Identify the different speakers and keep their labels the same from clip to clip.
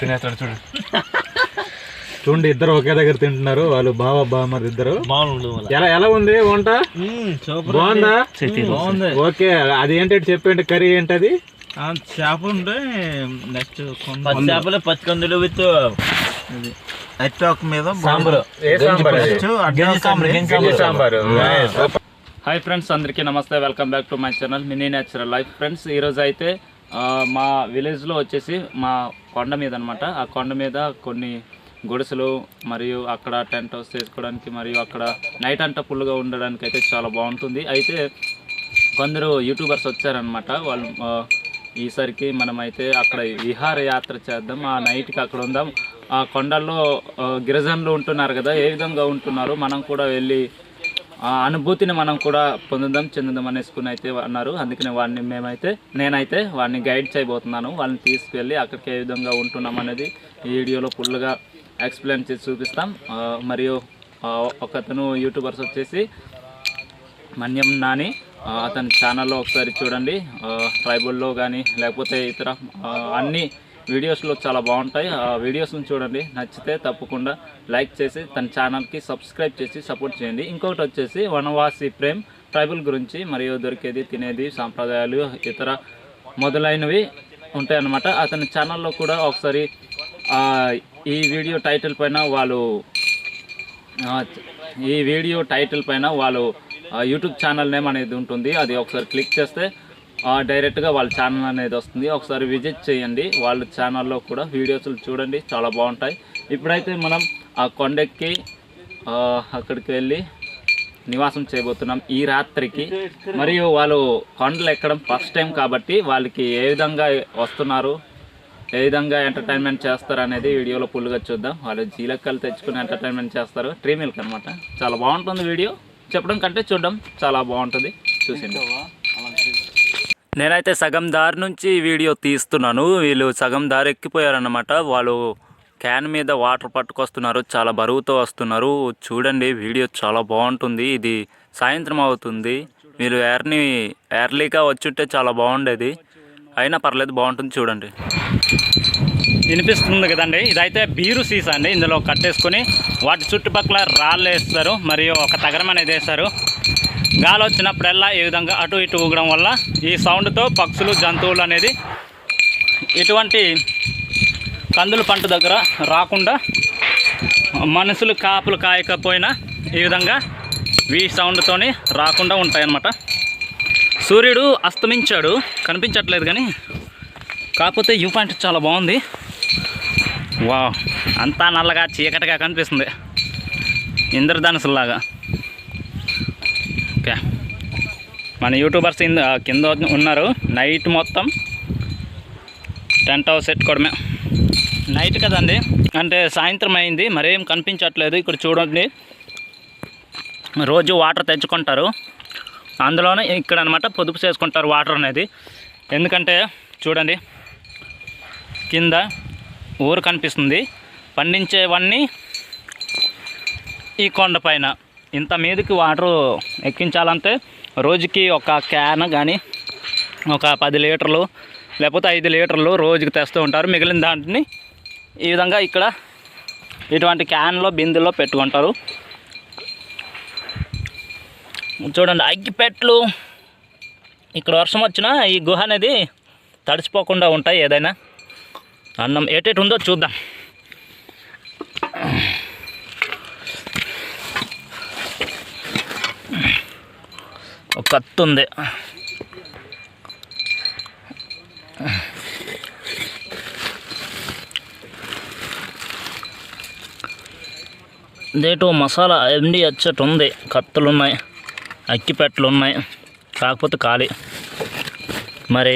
Speaker 1: తినేస్తాడు చూడు. చూడండి ఇద్దరు ఒకే దగ్గర తింటున్నారు. వాళ్ళు బావ బామ్మది ఇద్దరు. ఎలా ఎలా ఉంది వంట? బాగుందా?
Speaker 2: బాగుంది.
Speaker 1: ఓకే అది ఏంటంటే చెప్పండి కర్రీ ఏంటది?
Speaker 2: చేప ఉంటే నెక్స్ట్ చేపలు పచ్చి కందులు విత్ అట్టాక్ మీద
Speaker 3: సాంబారు.
Speaker 1: ఏ సాంబార్? అది?
Speaker 2: గింజ సాంబార్
Speaker 1: గింజ సాంబారు.
Speaker 3: హాయ్ ఫ్రెండ్స్ అందరికీ నమస్తే. Welcome back to my channel mini natural life friends ఈరోజు అయితే మా విలేజ్లో వచ్చేసి మా కొండ మీద అనమాట ఆ కొండ మీద కొన్ని గుడిసెలు మరియు అక్కడ టెంట్ హౌస్ చేసుకోవడానికి మరియు అక్కడ నైట్ అంతా ఫుల్గా ఉండడానికి అయితే చాలా బాగుంటుంది. అయితే కొందరు యూట్యూబర్స్ వచ్చారనమాట వాళ్ళు ఈసరికి మనమైతే అక్కడ విహారయాత్ర చేద్దాం. ఆ నైట్కి అక్కడ ఉందాం. ఆ కొండల్లో గిరిజనులు ఉంటున్నారు కదా ఏ విధంగా ఉంటున్నారు? మనం కూడా వెళ్ళి ఆ అనుభూతిని మనం కూడా పొందుదాం చెందుదాం అనేసుకుని అయితే అన్నారు. అందుకనే వాడిని మేమైతే నేనైతే వాడిని గైడ్ చేయబోతున్నాను. వాళ్ళని తీసుకెళ్ళి అక్కడికి ఏ విధంగా ఉంటున్నాం అనేది ఈ వీడియోలో ఫుల్గా ఎక్స్ప్లెయిన్ చేసి చూపిస్తాం. మరియు ఒకతను యూట్యూబర్స్ వచ్చేసి మన్యం నాని అతని ఛానల్లో ఒకసారి చూడండి. ట్రైబుల్లో కానీ లేకపోతే ఇతర అన్నీ అన్ని వీడియోస్లో చాలా బాగుంటాయి. ఆ వీడియోస్ని చూడండి. నచ్చితే తప్పకుండా లైక్ చేసి తన ఛానల్కి సబ్స్క్రైబ్ చేసి సపోర్ట్ చేయండి. ఇంకొకటి వచ్చేసి వనవాసి ప్రేమ్ ట్రైబల్ గురించి మరియు దొరికేది తినేది సాంప్రదాయాలు ఇతర మొదలైనవి ఉంటాయన్నమాట. అతని ఛానల్లో కూడా ఒకసారి ఈ వీడియో టైటిల్ పైన వాళ్ళు ఈ వీడియో టైటిల్ పైన వాళ్ళు యూట్యూబ్ ఛానల్ నేమ్ అనేది ఉంటుంది. అది ఒకసారి క్లిక్ చేస్తే డైరెక్ట్గా వాళ్ళ ఛానల్ అనేది వస్తుంది. ఒకసారి విజిట్ చేయండి. వాళ్ళ ఛానల్లో కూడా వీడియోస్లు చూడండి. చాలా బాగుంటాయి. ఇప్పుడైతే మనం ఆ కొండెక్కి అక్కడికి వెళ్ళి నివాసం చేయబోతున్నాం ఈ రాత్రికి. మరియు వాళ్ళు కొండలు ఎక్కడం ఫస్ట్ టైం కాబట్టి వాళ్ళకి ఏ విధంగా వస్తున్నారు ఏ విధంగా ఎంటర్టైన్మెంట్ చేస్తారు అనేది వీడియోలో ఫుల్గా చూద్దాం. వాళ్ళు జీలక్కలు తెచ్చుకుని ఎంటర్టైన్మెంట్ చేస్తారు. ట్రీ మిల్క్ అనమాట చాలా బాగుంటుంది వీడియో చెప్పడం కంటే చూడడం చాలా బాగుంటుంది. చూసింది నేనైతే సగం దారి నుంచి వీడియో తీస్తున్నాను. వీళ్ళు సగం దారి ఎక్కిపోయారన్నమాట. వాళ్ళు క్యాన్ మీద వాటర్ పట్టుకొస్తున్నారు. చాలా బరువుతో వస్తున్నారు. చూడండి వీడియో చాలా బాగుంటుంది. ఇది సాయంత్రం అవుతుంది. మీరు ఎర్ని ఎర్లీగా వచ్చుంటే చాలా బాగుండేది. అయినా పర్లేదు బాగుంటుంది చూడండి. వినిపిస్తుంది కదండి. ఇదైతే బీరు సీసా అండి. ఇందులో కట్టేసుకొని వాటి చుట్టుపక్కల రాళ్ళు వేస్తారు. మరియు ఒక తగరం అనేది వేస్తారు. గాలి వచ్చినప్పుడల్లా ఈ విధంగా అటు ఇటు ఊగడం వల్ల ఈ సౌండ్తో పక్షులు జంతువులు అనేది ఇటువంటి కందుల పంట దగ్గర రాకుండా మనుషులు కాపులు కాయకపోయినా ఈ విధంగా ఈ సౌండ్తోనే రాకుండా ఉంటాయన్నమాట. సూర్యుడు అస్తమించాడు కనిపించట్లేదు కానీ కాకపోతే యూ పాయింట్ చాలా బాగుంది. వా అంతా నల్లగా చీకటిగా కనిపిస్తుంది. ఇంద్రధనుసులాగా ఓకే మన యూట్యూబర్స్ కింద ఉన్నారు. నైట్ మొత్తం టెంట్ హౌస్ పెట్టుకోవడమే. నైట్ కదండి. అంటే సాయంత్రం అయింది. మరేం కనిపించట్లేదు. ఇక్కడ చూడండి. రోజు వాటర్ తెచ్చుకుంటారు. అందులోనే ఇక్కడ అనమాట పొదుపు చేసుకుంటారు వాటర్ అనేది. ఎందుకంటే చూడండి కింద ఊరు కనిపిస్తుంది. పండించేవన్నీ ఈ కొండపైన ఇంత మీదకి వాటర్ ఎక్కించాలంటే రోజుకి ఒక క్యాన్ కానీ ఒక పది లీటర్లు లేకపోతే ఐదు లీటర్లు రోజుకి తెస్తూ ఉంటారు. మిగిలిన దాంట్ని ఈ విధంగా ఇక్కడ ఇటువంటి క్యాన్లో బిందెలో పెట్టుకుంటారు. చూడండి అగ్గిపెట్లు ఇక్కడ వర్షం వచ్చినా ఈ గుహ అనేది తడిసిపోకుండా ఉంటాయి ఏదైనా. అన్నం ఏటేటి ఉందో చూద్దాం. ఒక కత్తి ఉంది. దేటు మసాలా ఎండి అచ్చటి ఉంది. కత్తులు ఉన్నాయి అక్కిపెట్టలు ఉన్నాయి కాకపోతే ఖాళీ. మరి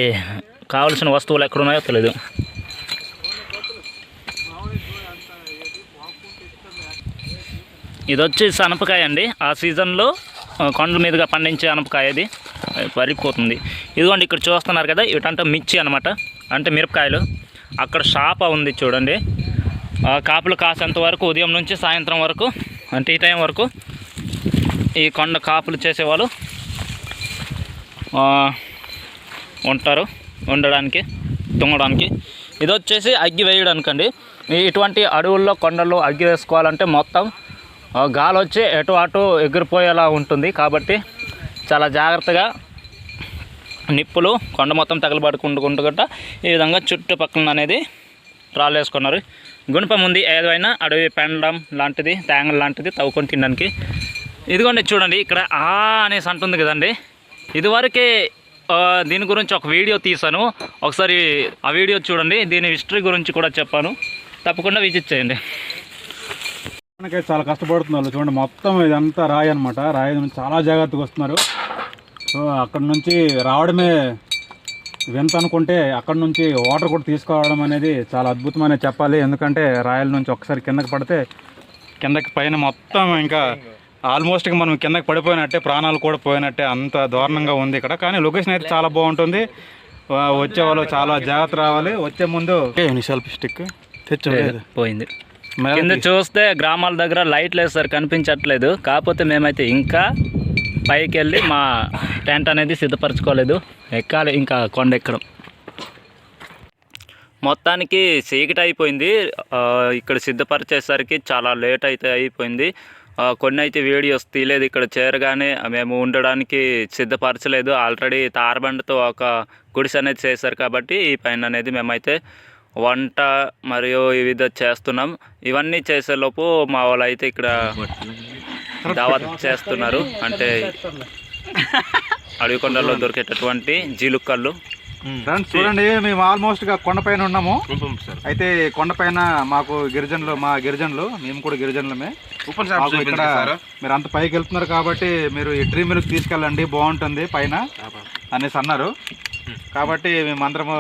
Speaker 3: కావలసిన వస్తువులు ఎక్కడున్నాయో తెలియదు ఇది వచ్చి అనపకాయ అండి ఆ సీజన్లో కొండల మీదుగా పండించే అనపకాయ ఇది. అది పరిపోతుంది ఇదిగోండి ఇక్కడ చూస్తున్నారు కదా ఇటంటే మిర్చి అనమాట అంటే మిరపకాయలు. అక్కడ షాప ఉంది చూడండి. కాపులు కాసేంత వరకు ఉదయం నుంచి సాయంత్రం వరకు అంటే ఈ టైం వరకు ఈ కొండ కాపులు చేసేవాళ్ళు ఉంటారు ఉండడానికి తుంగడానికి. ఇది వచ్చేసి అగ్గి వేయడానికి అండి ఇటువంటి అడవుల్లో కొండల్లో అగ్గి వేసుకోవాలంటే మొత్తం గాలి వచ్చి ఎటు అటు ఎగిరిపోయేలా ఉంటుంది కాబట్టి చాలా జాగ్రత్తగా నిప్పులు కొండ మొత్తం తగలబడుకుంటుకుంటుకుంటా ఈ విధంగా చుట్టుపక్కల అనేది రాళ్ళు వేసుకున్నారు. గుణపం ఉంది ఏదైనా అడవి పెండడం లాంటిది తేంగల్ లాంటిది తవ్వుకొని తినడానికి. ఇదిగోండి చూడండి ఇక్కడ ఆ అనేసి అంటుంది కదండి. ఇదివరకే దీని గురించి ఒక వీడియో తీశాను. ఒకసారి ఆ వీడియో చూడండి దీని హిస్టరీ గురించి కూడా చెప్పాను. తప్పకుండా విజిట్ చేయండి.
Speaker 1: మనకైతే చాలా కష్టపడుతున్నారు చూడండి మొత్తం ఇదంతా రాయి అనమాట రాయి నుంచి చాలా జాగ్రత్తగా వస్తున్నారు. సో అక్కడ నుంచి రావడమే వింత అనుకుంటే అక్కడ నుంచి వాటర్ కూడా తీసుకురావడం అనేది చాలా అద్భుతమనే చెప్పాలి. ఎందుకంటే రాయల నుంచి ఒకసారి కిందకి పడితే కిందకి పైన మొత్తం ఇంకా ఆల్మోస్ట్ మనం కిందకి పడిపోయినట్టే ప్రాణాలు కూడా పోయినట్టే అంత దారుణంగా ఉంది ఇక్కడ. కానీ లొకేషన్ అయితే చాలా బాగుంటుంది. వచ్చే వాళ్ళు చాలా జాగ్రత్త రావాలి. వచ్చే ముందు సెల్ఫీ స్టిక్ తెచ్చలేదు
Speaker 3: పోయింది. కింద చూస్తే గ్రామాల దగ్గర లైట్లు వేస్తారు కనిపించట్లేదు. కాకపోతే మేమైతే ఇంకా పైకి వెళ్ళి మా టెంట్ అనేది సిద్ధపరచుకోలేదు. ఎక్కాలి ఇంకా కొండ ఎక్కడం. మొత్తానికి చీకటి అయిపోయింది. ఇక్కడ సిద్ధపరిచేసరికి చాలా లేట్ అయితే అయిపోయింది. కొన్ని అయితే వీడియోస్ తీయలేదు ఇక్కడ చేరగానే మేము ఉండడానికి సిద్ధపరచలేదు. ఆల్రెడీ తారబండతో ఒక గుడిసె అనేది చేశారు కాబట్టి ఈ పైన అనేది మేమైతే వంట మరియు వివిధ చేస్తున్నాం. ఇవన్నీ చేసేలోపు మా వాళ్ళు అయితే ఇక్కడ దావత్ చేస్తున్నారు. అంటే అడవికొండలో దొరికేటటువంటి జీలుకళ్ళు
Speaker 1: ఫ్రెండ్స్ చూడండి మేము ఆల్మోస్ట్గా కొండపైన ఉన్నాము. అయితే కొండపైన మాకు గిరిజనులు మా గిరిజనులు మేము కూడా గిరిజనులమే. ఇక్కడ మీరు అంత పైకి వెళ్తున్నారు కాబట్టి మీరు ఈ ట్రీ మిల్క్ తీసుకెళ్ళండి బాగుంటుంది పైన అనేసి అన్నారు. కాబట్టి మేమందరము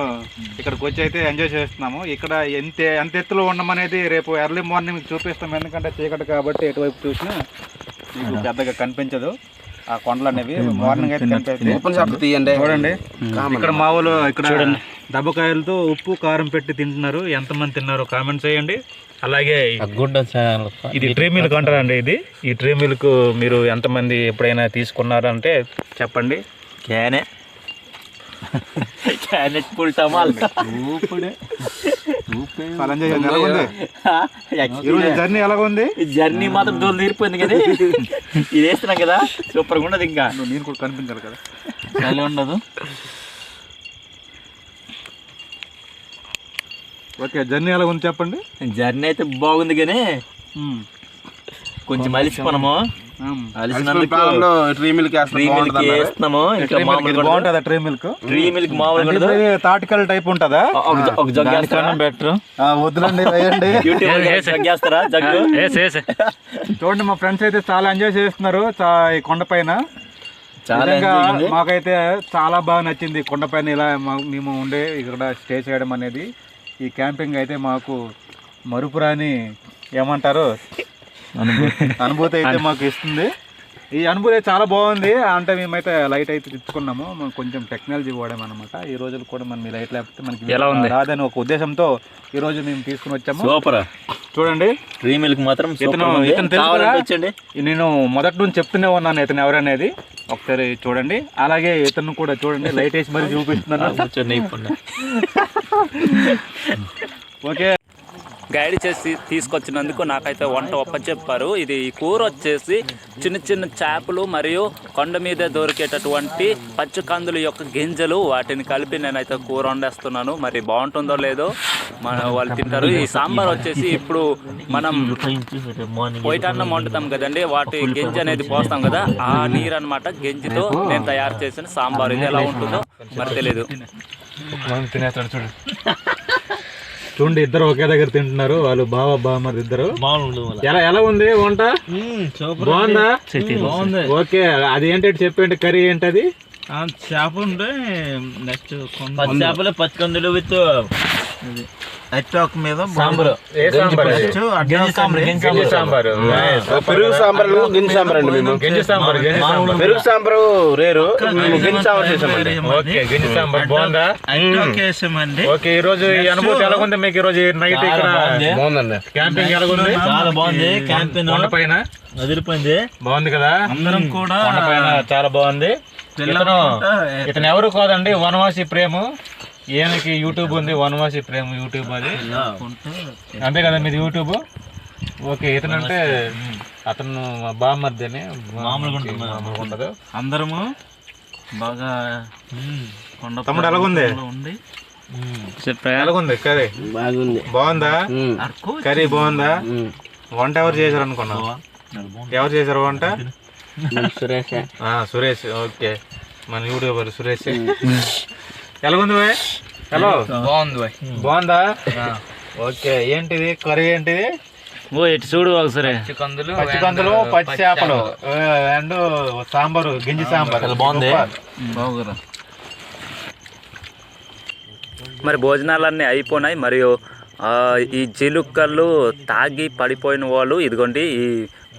Speaker 1: ఇక్కడికి వచ్చి అయితే ఎంజాయ్ చేస్తున్నాము. ఇక్కడ ఎంత ఎంత ఎత్తులో ఉండమనేది రేపు ఎర్లీ మార్నింగ్ చూపిస్తాం. ఎందుకంటే చీకటి కాబట్టి ఎటువైపు చూసినా మీకు పెద్దగా కనిపించదు. ఆ కొండలు అనేవి మార్నింగ్ అయితే కనిపిస్తాయి. చూడండి. ఇక్కడ మా వాళ్ళు ఇక్కడ దెబ్బకాయలతో ఉప్పు కారం పెట్టి తింటున్నారు. ఎంతమంది తిన్నారో కామెంట్ చేయండి. అలాగే
Speaker 2: గుడ్డ
Speaker 1: ఇది ట్రీ మిల్క్ అంటారండి ఇది. ఈ ట్రీ మిల్క్ మీరు ఎంతమంది ఎప్పుడైనా తీసుకున్నారంటే చెప్పండి.
Speaker 2: క్యానే. క్యానే పుల్టామా
Speaker 1: చాలా ఎంజాయ్ చేయండి. ఎలాగుంది? ఈరోజు జర్నీ
Speaker 2: జర్నీ మాత్రం దూరం తీరిపోయింది కదా. ఇది వేస్తున్నాం కదా. సూపర్గా ఉండదు ఇంకా.
Speaker 1: నువ్వు నేను కూడా కనిపించాలి కదా.
Speaker 2: చలి ఉండదు.
Speaker 1: ఓకే జర్నీ ఎలా ఉంది చెప్పండి?
Speaker 2: జర్నీ అయితే బాగుంది కానీ కొంచెం అలిసిపోనము. ట్రీ మిల్క్ వేస్తున్నాము. ఇంకా మామూలు
Speaker 1: బాగుంటుందా ట్రీ మిల్క్
Speaker 2: ట్రీ మిల్క్ మామూలు ఉండదు.
Speaker 1: తాటికల్ టైప్ ఉంటుందా?
Speaker 2: ఒక-
Speaker 3: బెటర్
Speaker 1: ఆ, వద్దులండి వేయండి.
Speaker 2: జగ్గు?
Speaker 1: చూడండి మా ఫ్రెండ్స్ అయితే చాలా ఎంజాయ్ చేస్తున్నారు. చా- ఈ కొండపైన. మాకైతే చాలా బాగా నచ్చింది కొండపైన ఇలా మేము ఉండే ఇక్కడ స్టే చేయడం అనేది. ఈ క్యాంపింగ్ అయితే మాకు మరుపురాని ఏమంటారు? అనుభూతి. అయితే మాకు ఇస్తుంది. ఈ అనుభూతి అయితే చాలా బాగుంది. అంటే మేమైతే లైట్ అయితే తెచ్చుకున్నాము. మనం కొంచెం టెక్నాలజీ వాడాం అనమాట ఈ రోజులు కూడా మనం ఈ లైట్ లేకపోతే మనకి
Speaker 3: ఎలా ఉంది?
Speaker 1: రాదని ఒక ఉద్దేశంతో ఈ రోజు మేము తీసుకుని వచ్చాము.
Speaker 2: సూపర్.
Speaker 1: చూడండి.
Speaker 2: ట్రీ మిల్క్ మాత్రం? వచ్చండి
Speaker 1: నేను మొదటి నుంచి చెప్తూనే ఉన్నాను ఇతను ఎవరనేది. ఒకసారి చూడండి. అలాగే ఇతను కూడా చూడండి. లైట్ వేసి మరి చూపిస్తున్నాను. ఓకే.
Speaker 3: గైడ్ చేసి తీసుకొచ్చినందుకు నాకైతే వంట ఒప్పచెప్పారు ఇది ఈ కూర వచ్చేసి చిన్న చిన్న చేపలు మరియు కొండ మీద దొరికేటటువంటి పచ్చికందుల యొక్క గింజలు. వాటిని కలిపి నేనైతే కూర వండేస్తున్నాను. మరి బాగుంటుందో లేదో మన వాళ్ళు తింటారు. ఈ సాంబార్ వచ్చేసి ఇప్పుడు మనం పొయ్యటన్నం వండుతాం కదండి. వాటి గింజ అనేది పోస్తాం కదా ఆ నీరు అనమాట గింజతో నేను తయారు చేసిన సాంబార్. ఇది ఎలా ఉంటుందో మరి తెలియదు
Speaker 1: తినేస్తాడు చూడు. చూడండి ఇద్దరు ఒకే దగ్గర తింటున్నారు. వాళ్ళు బావ బామ్మది ఇద్దరు.
Speaker 2: బాగుండు
Speaker 1: ఎలా ఎలా ఉంది వంట?
Speaker 2: సూపర్
Speaker 1: బాగుందా?
Speaker 2: బాగుంది.
Speaker 1: ఓకే అది ఏంటంటే చెప్పండి కర్రీ ఏంటది?
Speaker 2: చేప ఉంటే నెక్స్ట్ పచ్చి చేపలు పచ్చికందులు విత్ అట్టాక్ మీద
Speaker 3: సాంబారు.
Speaker 1: ఏ సాంబార్? అది?
Speaker 2: గింజ సాంబార్
Speaker 1: గింజ సాంబారు.
Speaker 4: పెరుగు సాంబార్ గింజ సాంబార్ అండి మేము.
Speaker 1: గింజ సాంబార్ గింజ సాంబార్.
Speaker 4: పెరుగు సాంబారు రేరు. మేము గింజ సాంబార్ చేసామండి.
Speaker 1: ఓకే గింజ సాంబార్ బాగుందా?
Speaker 2: అట్టాక్ వేసామండి
Speaker 1: ఓకే ఈ రోజు ఈ అనుభూతి ఎలా ఉంది మీకు? ఈ రోజు నైట్ ఇక్కడ
Speaker 2: బాగుంది.
Speaker 4: బాగుందండి.
Speaker 1: క్యాంపింగ్ ఎలా ఉంది?
Speaker 2: చాలా బాగుంది. క్యాంపెయిన్
Speaker 1: కొండ పైన?
Speaker 2: వదిలిపోయింది.
Speaker 1: బాగుంది కదా?
Speaker 2: అందరం కూడా
Speaker 1: కొండ పైన చాలా బాగుంది. ఇతను ఇతను ఎవరు కాదండి? వనవాసి ప్రేమ.
Speaker 3: ఈయనకి యూట్యూబ్ ఉంది వనవాసి ప్రేమ యూట్యూబ్ అది. అంతే కదా మీది యూట్యూబ్ ఓకే ఇతను అంటే అతను బామ్మర్ది అని మామూలుగా ఉండదు.
Speaker 2: అందరము బాగా కొండ
Speaker 1: తమ్ముడు ఎలాగుంది?
Speaker 2: ఉండి
Speaker 1: ఎలాగుంది కర్రీ?
Speaker 4: బాగుంది.
Speaker 1: బాగుందా? కర్రీ బాగుందా? వంట ఎవరు చేశారు అనుకున్నావు ఎవరు చేశారు వంట?
Speaker 4: సురేష్.
Speaker 1: ఆ, సురేష్ ఓకే. మన యూట్యూబర్ సురేష్. ఎలాగుంది బాయ్? హలో?
Speaker 2: బాగుంది బాయ్.
Speaker 1: బాగుందా? ఓకే ఏంటిది? కర్రీ ఏంటిది?
Speaker 2: ఓ ఇటు చూడు ఒకసారి.
Speaker 3: కందులు
Speaker 1: పచ్చి కందులు పచ్చి చేపలు. అండ్ సాంబారు గింజి సాంబార్. బాగుంది.
Speaker 2: బాగురా
Speaker 5: మరి భోజనాలన్నీ అయిపోయినాయి మరియు ఈ జిలుక్కలు తాగి పడిపోయిన వాళ్ళు ఇదిగోండి ఈ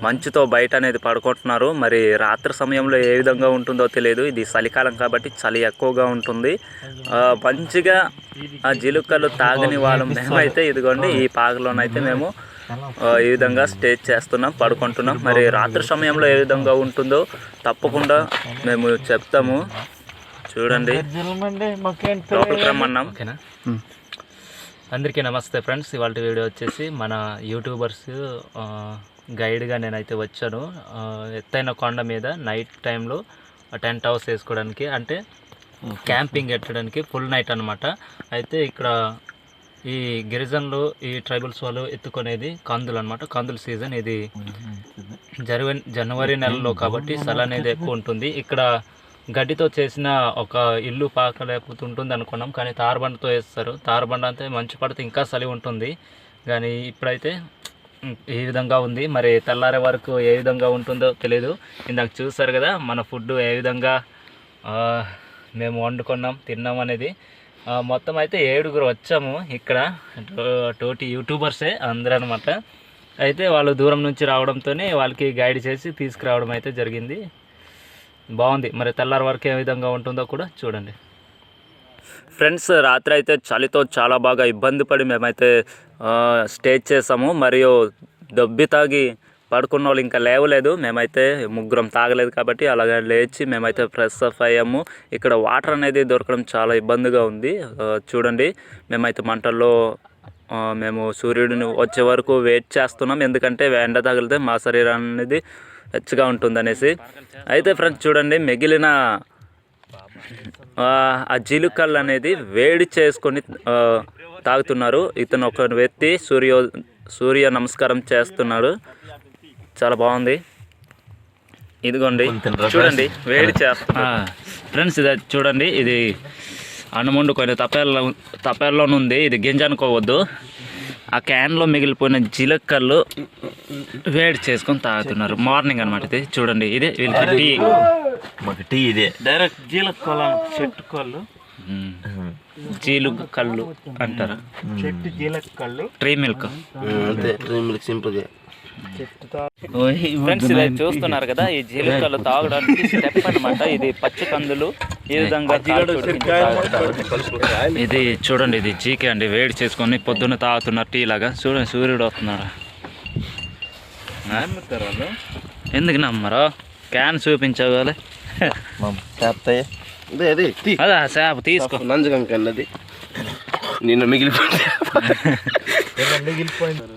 Speaker 5: మంచుతో బయట అనేది పడుకుంటున్నారు. మరి రాత్రి సమయంలో ఏ విధంగా ఉంటుందో తెలియదు. ఇది చలికాలం కాబట్టి చలి ఎక్కువగా ఉంటుంది. మంచిగా ఆ జిలుకలు తాగని వాళ్ళం మేమైతే ఇదిగోండి ఈ పాకలోనైతే మేము ఈ విధంగా స్టే చేస్తున్నాం పడుకుంటున్నాం. మరి రాత్రి సమయంలో ఏ విధంగా ఉంటుందో తప్పకుండా మేము చెప్తాము. చూడండి. లోపలికి రమ్మన్నాం.
Speaker 3: ఓకేనా? అందరికీ నమస్తే ఫ్రెండ్స్. ఇవాళ వీడియో వచ్చేసి మన యూట్యూబర్స్ గైడ్గా నేనైతే వచ్చాను. ఎత్తైన కొండ మీద నైట్ టైంలో టెంట్ హౌస్ వేసుకోవడానికి అంటే క్యాంపింగ్ ఎట్టడానికి ఫుల్ నైట్ అనమాట అయితే ఇక్కడ ఈ గిరిజనులు ఈ ట్రైబల్స్ వాళ్ళు ఎత్తుకునేది కందులు అనమాట కందుల సీజన్. ఇది జనవరి జనవరి నెలలో కాబట్టి చలి అనేది ఎక్కువ ఉంటుంది. ఇక్కడ గడ్డితో చేసిన ఒక ఇల్లు పాక లేకపోతే ఉంటుంది అనుకున్నాం కానీ తారబండతో వేస్తారు. తారబండ అంటే మంచు పడితే ఇంకా చలి ఉంటుంది. కానీ ఇప్పుడైతే ఏ విధంగా ఉంది మరి తెల్లారే వరకు ఏ విధంగా ఉంటుందో తెలియదు ఇందాక చూసారు కదా మన ఫుడ్ ఏ విధంగా మేము వండుకున్నాం తిన్నాం అనేది. మొత్తం అయితే ఏడుగురు వచ్చాము ఇక్కడ. టో- యూట్యూబర్సే అందరూ అనమాట అయితే వాళ్ళు దూరం నుంచి రావడంతోనే వాళ్ళకి గైడ్ చేసి తీసుకురావడం అయితే జరిగింది. బాగుంది. మరి తెల్లారి వరకు ఏ విధంగా ఉంటుందో కూడా చూడండి.
Speaker 5: ఫ్రెండ్స్ రాత్రి అయితే చలితో చాలా బాగా ఇబ్బంది పడి మేమైతే స్టేజ్ స్టే చేసాము. మరియు దొబ్బి తాగి పడుకున్న వాళ్ళు ఇంకా లేవలేదు. మేమైతే ముగ్గురం తాగలేదు కాబట్టి అలాగే లేచి మేమైతే ఫ్రెష్ అప్ అయ్యాము. ఇక్కడ వాటర్ అనేది దొరకడం చాలా ఇబ్బందిగా ఉంది. చూడండి మేమైతే మంటల్లో మేము సూర్యుడిని వచ్చే వరకు వెయిట్ చేస్తున్నాం. ఎందుకంటే ఎండ తగిలితే మా శరీరం అనేది వెచ్చగా ఉంటుందనేసి. అయితే ఫ్రెండ్స్ చూడండి మిగిలిన ఆ ఆ జిలుకల్ అనేది వేడి చేసుకొని తాగుతున్నారు. ఇతను ఒక వ్యక్తి సూర్యో సూర్య నమస్కారం చేస్తున్నాడు. చాలా బాగుంది. ఇదిగోండి. చూడండి వేడి చేస్తున్నారు
Speaker 3: ఫ్రెండ్స్ ఇది చూడండి ఇది అన్నముండు కొన్ని తపేళ్ళ ఉంది ఇది గింజ అనుకోవద్దు ఆ క్యాన్లో మిగిలిపోయిన జీలకర్రలు వేడి చేసుకొని తాగుతున్నారు. మార్నింగ్ అనమాట ఇది. చూడండి ఇదే వీళ్ళకి టీ.
Speaker 2: మాకు టీ ఇదే. డైరెక్ట్ జీలకోల చెట్టు కోళ్ళు
Speaker 3: జీలు కళ్ళు అంటారు.
Speaker 1: చెట్టు జీలక కళ్ళు
Speaker 3: ట్రీ మిల్క్.
Speaker 4: అంతే మిల్క్ సింపుల్
Speaker 5: ఫ్రెండ్స్ ఇది చూస్తున్నారు కదా ఈ జీలకర్రలు తాగడానికి స్టెప్ అన్నమాట ఇది పచ్చి కందులు ఈ విధంగా.
Speaker 3: ఇది చూడండి ఇది జీకే అండి. వేడి చేసుకొని పొద్దున్న తాగుతున్నారు టీ లాగా చూడండి సూర్యుడు వస్తున్నాడు. ఎందుకు నమ్మరా? క్యాన్
Speaker 4: చేస్తాయి అదే
Speaker 3: చేప తీసుకో.
Speaker 4: నంజకం కన్నది నిన్న మిగిలిపోయింది. ఆగుంది.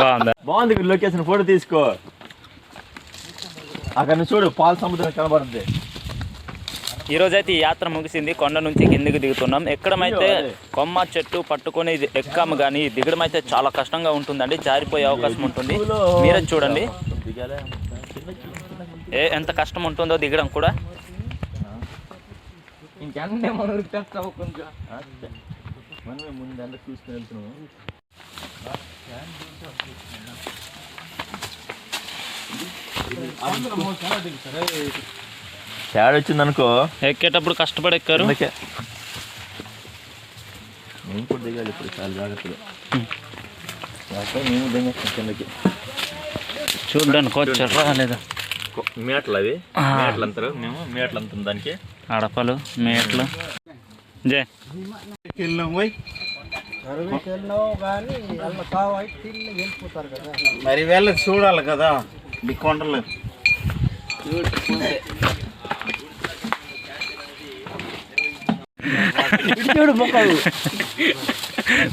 Speaker 3: బాగుందా.
Speaker 2: లొకేషన్ ఫోటో తీసుకో. అక్కడ నుంచి చూడు పాల సముద్రం కనబడుతుంది
Speaker 5: ఈ రోజైతే ఈ యాత్ర ముగిసింది. కొండ నుంచి కిందికి దిగుతున్నాం. ఎక్కడమైతే కొమ్మ చెట్టు పట్టుకొని ఎక్కాము కానీ దిగడం అయితే చాలా కష్టంగా ఉంటుందండి. జారిపోయే అవకాశం ఉంటుంది. మీరే చూడండి. ఏ ఎంత కష్టం ఉంటుందో దిగడం కూడా.
Speaker 2: ఇంకెన్నే మనకి తెస్తావు కొంచెం? మనమే ముందు ఎంత చూసుకుని వెళ్తున్నాము. తేడా వచ్చింది అనుకో
Speaker 5: ఎక్కేటప్పుడు కష్టపడి ఎక్కారు.
Speaker 2: నేను కూడా దిగాలి ఇప్పుడు చాలా జాగ్రత్తగా. మేము దిగేస్తాం కిందకి.
Speaker 3: చూడడానికి వచ్చారా లేదా?
Speaker 2: మేటలు అవి. మేటలు అంటారు మేము మేటలు అంటాం దానికి.
Speaker 3: అడపలు మేట్లు. జే.
Speaker 1: మరి వెళ్ళ చూడాలి కదా ఈ కొండలు.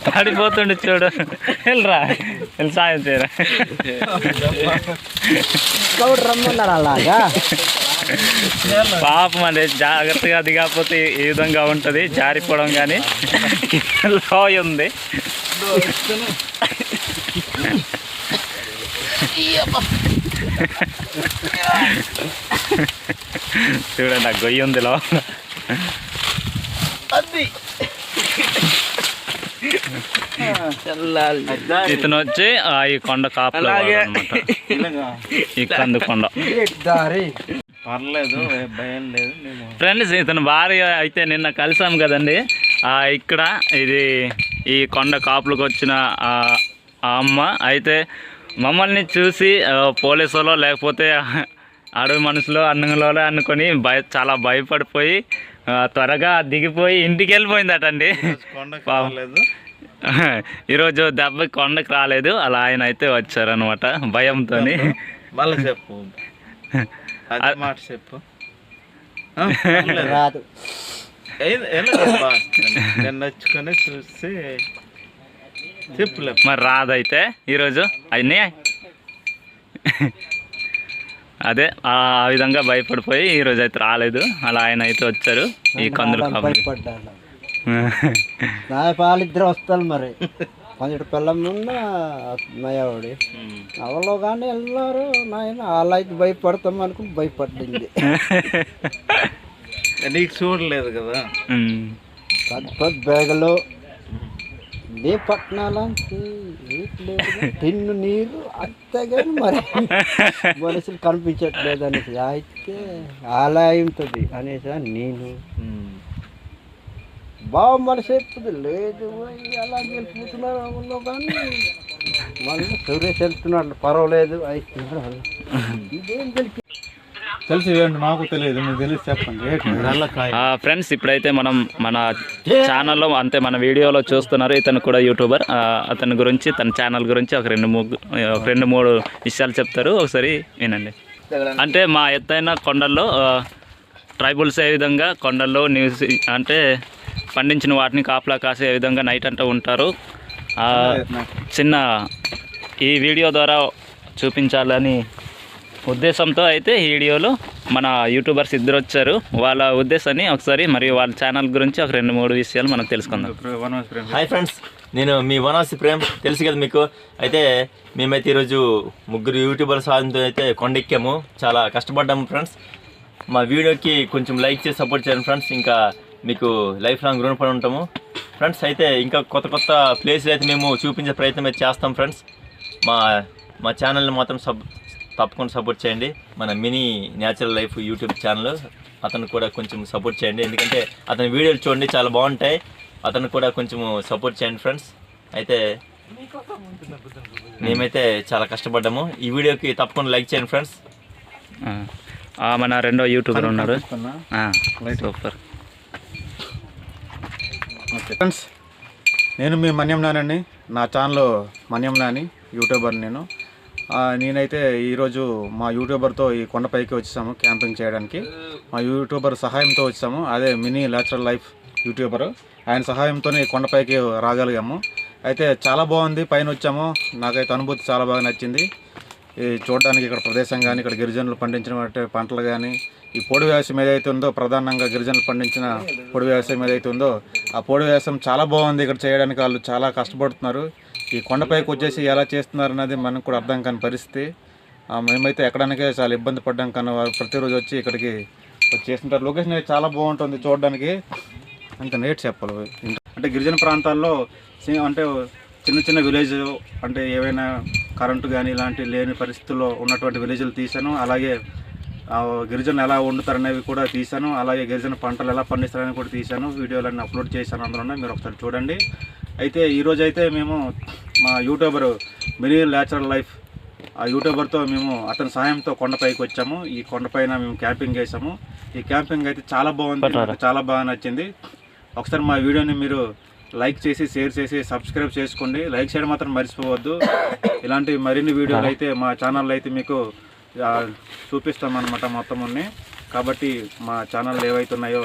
Speaker 3: పడిపోతుండే చూడు. వెళ్ళరా? వెళ్ళి సాయం చేయరా? పాపం అండి జాగ్రత్తగా దిగకపోతే ఈ విధంగా ఉంటుంది? జారిపోవడం కానీ లోయ ఉంది. చూడండి ఆ గొయ్యి ఉంది లో ఇతను వచ్చి ఆ ఈ కొండ కాపలా ఈ కందు కొండ.
Speaker 2: పర్లేదు భయం లేదు
Speaker 3: ఫ్రెండ్స్ ఇతను భార్య అయితే నిన్న కలిసాం కదండి. ఇక్కడ ఇది ఈ కొండ కాపులకు వచ్చిన అమ్మ. అయితే మమ్మల్ని చూసి పోలీసులో లేకపోతే అడవి మనుషులు అన్నంలో అనుకొని భయ చాలా భయపడిపోయి త్వరగా దిగిపోయి ఇంటికి వెళ్ళిపోయిందటండి.
Speaker 2: రాలేదు.
Speaker 3: ఈరోజు దెబ్బకి కొండకు రాలేదు. అలా ఆయన అయితే వచ్చారనమాట భయంతో
Speaker 2: మళ్ళీ చెప్పు. అదే మాట చెప్పు. ఆ, పర్లేదు. ఏ- వెళ్ళదబ్బా. నేను నచ్చుకొని చూసి చెప్పులే.
Speaker 3: మరి రాదైతే ఈరోజు. అన్నీ అదే ఆ విధంగా భయపడిపోయి ఈరోజు అయితే రాలేదు. అలా ఆయన అయితే వచ్చారు ఈ కందులు కాబట్టి
Speaker 6: పాలిద్దరు వస్తారు మరి. కొంచెం పిల్లం ఉన్న నయవాడి. అవలో కానీ వెళ్ళారు నాయన వాళ్ళు అయితే భయపడతాం అనుకుని భయపడింది
Speaker 2: నీకు చూడలేదు కదా.
Speaker 6: పెద్ద పెద్ద బ్యాగులు నీ పట్టణాలంటే తిన్ను నీరు అంతేగాని మరి మనుషులు కనిపించట్లేదు అనేసి అయితే అలా ఉంటుంది అనేసి నేను బావ మనిషి చెప్తుంది లేదు అలా వెళ్ళిపోతున్నారు కానీ మళ్ళీ సురేష్ వెళ్తున్నాడు పర్వాలేదు అయిస్తున్నాడు ఇదేం తెలిపి
Speaker 1: తెలిసి ఏంటి మాకు తెలియదు. మీకు తెలిసి చెప్పండి.
Speaker 3: ఫ్రెండ్స్ ఇప్పుడైతే మనం మన ఛానల్లో అంతే మన వీడియోలో చూస్తున్నారు ఇతను కూడా యూట్యూబర్. అతని గురించి తన ఛానల్ గురించి ఒక రెండు మూడు ఒక రెండు మూడు విషయాలు చెప్తారు. ఒకసారి వినండి. అంటే మా ఎత్తైన కొండల్లో ట్రైబుల్స్ ఏ విధంగా కొండల్లో న్యూస్ అంటే పండించిన వాటిని కాపలా కాసే విధంగా నైట్ అంటూ ఉంటారు. చిన్న ఈ వీడియో ద్వారా చూపించాలని ఉద్దేశంతో అయితే ఈ వీడియోలో మన యూట్యూబర్స్ ఇద్దరు వచ్చారు. వాళ్ళ ఉద్దేశాన్ని ఒకసారి మరియు వాళ్ళ ఛానల్ గురించి ఒక రెండు మూడు విషయాలు మనం తెలుసుకుందాం.
Speaker 1: ప్రేమ
Speaker 7: హాయ్ ఫ్రెండ్స్ నేను మీ వనవాసి ప్రేమ్. తెలుసు కదా మీకు? అయితే మేమైతే ఈరోజు ముగ్గురు యూట్యూబర్ సాధనతో అయితే కొండెక్కాము. చాలా కష్టపడ్డాము ఫ్రెండ్స్ మా వీడియోకి కొంచెం లైక్ చేసి సపోర్ట్ చేయండి ఫ్రెండ్స్ ఇంకా మీకు లైఫ్ లాంగ్ రుణపడి ఉంటాము ఫ్రెండ్స్ అయితే ఇంకా కొత్త కొత్త ప్లేస్లు అయితే మేము చూపించే ప్రయత్నం అయితే చేస్తాం ఫ్రెండ్స్ మా మా ఛానల్ని మాత్రం సబ్ తప్పకుండా సపోర్ట్ చేయండి. మన mini natural life YouTube channel అతను కూడా కొంచెం సపోర్ట్ చేయండి. ఎందుకంటే అతని వీడియోలు చూడండి చాలా బాగుంటాయి. అతను కూడా కొంచెం సపోర్ట్ చేయండి ఫ్రెండ్స్ అయితే మేమైతే చాలా కష్టపడ్డాము. ఈ వీడియోకి తప్పకుండా లైక్ చేయండి ఫ్రెండ్స్
Speaker 3: మన రెండో యూట్యూబర్ ఉన్నారు. ఆ, సూపర్
Speaker 1: ఫ్రెండ్స్ నేను మీ మన్యం నానండి నా ఛానల్ మన్యం నాని యూట్యూబర్ నేను. నేనైతే ఈరోజు మా యూట్యూబర్తో ఈ కొండపైకి వచ్చాము క్యాంపింగ్ చేయడానికి. మా యూట్యూబర్ సహాయంతో వచ్చాము అదే మినీ న్యాచురల్ లైఫ్ యూట్యూబర్. ఆయన సహాయంతోనే కొండపైకి రాగలిగాము. అయితే చాలా బాగుంది. పైన వచ్చాము. నాకైతే అనుభూతి చాలా బాగా నచ్చింది. చూడడానికి ఇక్కడ ప్రదేశం కానీ ఇక్కడ గిరిజనులు పండించిన పంటలు కానీ ఈ పొడి వ్యవసాయం ఏదైతే ఉందో ప్రధానంగా గిరిజనులు పండించిన పొడి వ్యవసాయం ఏదైతే ఉందో ఆ పొడి వ్యవసాయం చాలా బాగుంది. ఇక్కడ చేయడానికి వాళ్ళు చాలా కష్టపడుతున్నారు. ఈ కొండపైకి వచ్చేసి ఎలా చేస్తున్నారు అనేది మనకు కూడా అర్థం కాని పరిస్థితి. మేమైతే ఎక్కడానికే చాలా ఇబ్బంది పడ్డాం. కానీ వారు ప్రతిరోజు వచ్చి ఇక్కడికి చేస్తుంటారు. లొకేషన్ అయితే చాలా బాగుంటుంది చూడడానికి. అంత నేట్ చెప్పాలి. అంటే గిరిజన ప్రాంతాల్లో అంటే చిన్న చిన్న విలేజ్ అంటే ఏవైనా కరెంటు కానీ ఇలాంటి లేని పరిస్థితుల్లో ఉన్నటువంటి విలేజ్లు తీశాను. అలాగే ఆ, గిరిజనులు ఎలా వండుతారనేవి కూడా తీశాను. అలాగే గిరిజన పంటలు ఎలా పండిస్తారని కూడా తీశాను. వీడియోలన్నీ అప్లోడ్ చేశాను అందులో ఉన్నాయి. మీరు ఒకసారి చూడండి. అయితే ఈరోజు అయితే మేము మా యూట్యూబర్ మినీ న్యాచురల్ లైఫ్ ఆ యూట్యూబర్తో మేము అతని సహాయంతో కొండపైకి వచ్చాము. ఈ కొండపైన మేము క్యాంపింగ్ చేసాము ఈ క్యాంపింగ్ అయితే చాలా బాగుంది. చాలా బాగా నచ్చింది. ఒకసారి మా వీడియోని మీరు లైక్ చేసి షేర్ చేసి సబ్స్క్రైబ్ చేసుకోండి. లైక్ చేయడం మాత్రం మర్చిపోవద్దు. ఇలాంటి మరిన్ని వీడియోలు అయితే మా ఛానల్లో అయితే మీకు చూపిస్తామన్నమాట మొత్తం అన్ని. కాబట్టి మా ఛానల్ ఏవైతే ఉన్నాయో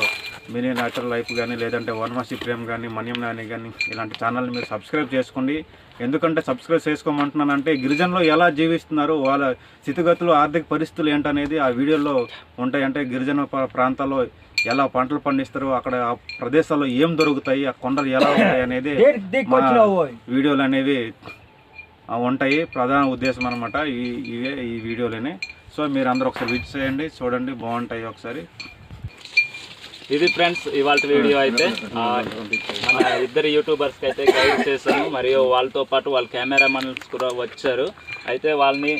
Speaker 1: మినీ న్యాచురల్ లైఫ్ కానీ లేదంటే వనవాసి ప్రేమ్ కానీ మన్యం నాని కానీ ఇలాంటి ఛానల్ని మీరు సబ్స్క్రైబ్ చేసుకోండి. ఎందుకంటే సబ్స్క్రైబ్ చేసుకోమంటున్నానంటే గిరిజనులు ఎలా జీవిస్తున్నారు వాళ్ళ స్థితిగతులు ఆర్థిక పరిస్థితులు ఏంటనేది ఆ వీడియోలో ఉంటాయి. అంటే గిరిజన ప్ర- ప్రాంతాల్లో ఎలా పంటలు పండిస్తారు అక్కడ ఆ ప్రదేశాల్లో ఏం దొరుకుతాయి ఆ కొండలు ఎలా ఉంటాయి అనేది వీడియోలు అనేవి ఉంటాయి. ప్రధాన ఉద్దేశం అనమాట ఈ ఇవే ఈ వీడియోలోనే. సో మీరు అందరూ ఒకసారి విజిట్ చేయండి చూడండి బాగుంటాయి ఒకసారి.
Speaker 3: ఇది ఫ్రెండ్స్ ఇవాళ వీడియో అయితే మన ఇద్దరు యూట్యూబర్స్కి అయితే గైడ్ చేశాను. మరియు వాళ్ళతో పాటు వాళ్ళ కెమెరామన్స్ కూడా వచ్చారు. అయితే వాళ్ళని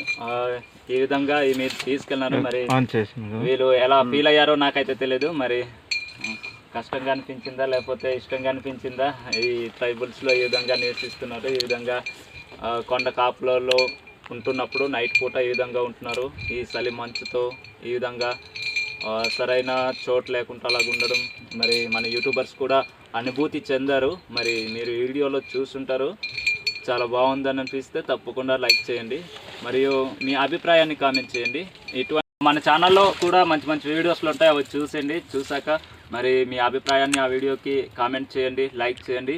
Speaker 3: ఈ విధంగా ఈ మీరు తీసుకెళ్ళినారు. మరి వీళ్ళు ఎలా ఫీల్ అయ్యారో నాకైతే తెలియదు మరి కష్టంగా అనిపించిందా లేకపోతే ఇష్టంగా అనిపించిందా? ఈ ట్రైబల్స్లో ఈ విధంగా నివసిస్తున్నారు. ఈ విధంగా కొండ కాపులలో ఉంటున్నప్పుడు నైట్ పూట ఈ విధంగా ఉంటున్నారు. ఈ చలి మంచుతో ఈ విధంగా సరైన చోటు లేకుండా అలాగ ఉండడం. మరి మన యూట్యూబర్స్ కూడా అనుభూతి చెందారు. మరి మీరు వీడియోలో చూస్తుంటారు. చాలా బాగుందని అనిపిస్తే తప్పకుండా లైక్ చేయండి. మరియు మీ అభిప్రాయాన్ని కామెంట్ చేయండి. ఇటువంటి మన ఛానల్లో కూడా మంచి మంచి వీడియోస్లు ఉంటాయి. అవి చూసేయండి. చూసాక మరి మీ అభిప్రాయాన్ని ఆ వీడియోకి కామెంట్ చేయండి. లైక్ చేయండి.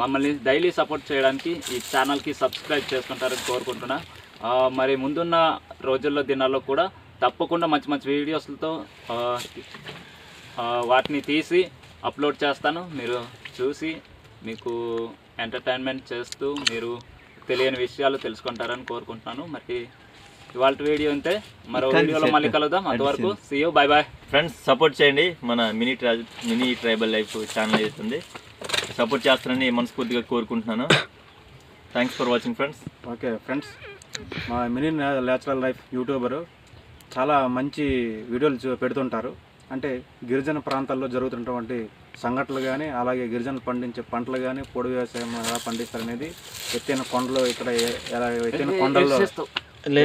Speaker 3: మమ్మల్ని డైలీ సపోర్ట్ చేయడానికి ఈ ఛానల్కి సబ్స్క్రైబ్ చేసుకుంటారని కోరుకుంటున్నా. మరి ముందున్న రోజుల్లో దినాల్లో కూడా తప్పకుండా మంచి మంచి వీడియోస్లతో వాటిని తీసి అప్లోడ్ చేస్తాను. మీరు చూసి మీకు ఎంటర్టైన్మెంట్ చేస్తూ మీరు తెలియని విషయాలు తెలుసుకుంటారని కోరుకుంటున్నాను. మరి ఇవాళ వీడియో అంతే మరో వీడియోలో మళ్ళీ కలుద్దాం. అంతవరకు see you bye bye
Speaker 7: friends support చేయండి. మన మినీ ట్రా మినీ ట్రైబల్ లైఫ్ ఛానల్ అవుతుంది సపోర్ట్ చేస్తారని మనస్ఫూర్తిగా కోరుకుంటున్నాను. Thanks for watching friends
Speaker 1: okay friends మా మినీ న్యాచురల్ లైఫ్ యూట్యూబరు చాలా మంచి వీడియోలు చూ- పెడుతుంటారు. అంటే గిరిజన ప్రాంతాల్లో జరుగుతున్నటువంటి సంఘటనలు కానీ అలాగే గిరిజనులు పండించే పంటలు కానీ పొడి వ్యవసాయం ఎలా పండిస్తారు అనేది ఎత్తైన కొండలు ఇక్కడ ఎలా ఎత్తైన కొండల్లో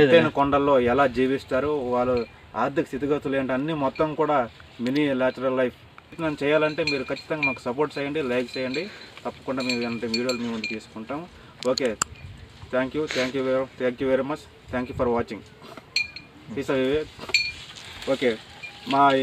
Speaker 1: ఎత్తైన కొండల్లో ఎలా జీవిస్తారు వాళ్ళు ఆర్థిక స్థితిగతులు ఏంటి అన్నీ మొత్తం కూడా మినీ న్యాచురల్ లైఫ్. నేను చేయాలంటే మీరు ఖచ్చితంగా మాకు సపోర్ట్ చేయండి లైక్ చేయండి. తప్పకుండా మేము అంటే వీడియోలు మేము తీసుకుంటాం. Okay. Thank you. Thank you very thank you very much. Thank you for watching. Okay. మా